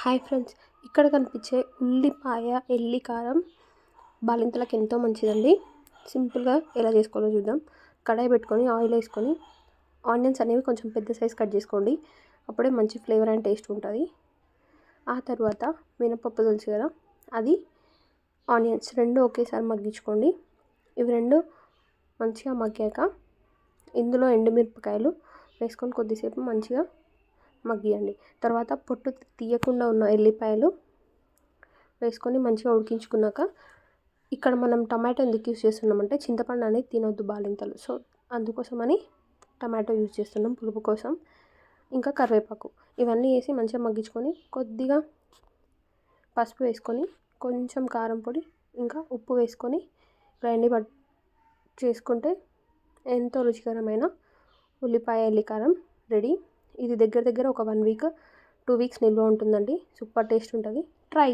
Hi friends ఇక్కడ కనిపించే ఉల్లిపాయ ఎల్లి కారం బాలింతలకు ఎంతో మంచిదండి. సింపుల్గా ఎలా చేసుకోవాలో చూద్దాం. కడాయి పెట్టుకొని ఆయిల్ వేసుకొని ఆనియన్స్ అనేవి కొంచెం పెద్ద సైజ్ కట్ చేసుకోండి. అప్పుడే మంచి ఫ్లేవర్ అండ్ టేస్ట్ ఉంటుంది. ఆ తర్వాత మినపప్పు తెలుసు కదా అది ఆనియన్స్ రెండు ఒకేసారి మగ్గించుకోండి. ఇవి రెండు మంచిగా మగ్గాక ఇందులో ఎండుమిరపకాయలు వేసుకొని కొద్దిసేపు మంచిగా మగ్గియండి. తర్వాత పొట్టు తీయకుండా ఉన్న ఎల్లిపాయలు వేసుకొని మంచిగా ఉడికించుకున్నాక ఇక్కడ మనం టమాటో ఎందుకు యూజ్ చేస్తున్నామంటే చింతపండు అనేది తినొద్దు బాలింతలు. సో అందుకోసమని టమాటో యూజ్ చేస్తున్నాం పులుపు కోసం. ఇంకా కరివేపాకు ఇవన్నీ వేసి మంచిగా మగ్గించుకొని కొద్దిగా పసుపు వేసుకొని కొంచెం కారం పొడి ఇంకా ఉప్పు వేసుకొని గ్రైండ్ పట్ చేసుకుంటే ఎంతో రుచికరమైన ఉల్లిపాయ ఎల్లికారం రెడీ. ఇది దగ్గర దగ్గర ఒక వన్ వీక్ టూ వీక్స్ నిల్వ ఉంటుందండి. సూపర్ టేస్ట్ ఉంటుంది. ట్రై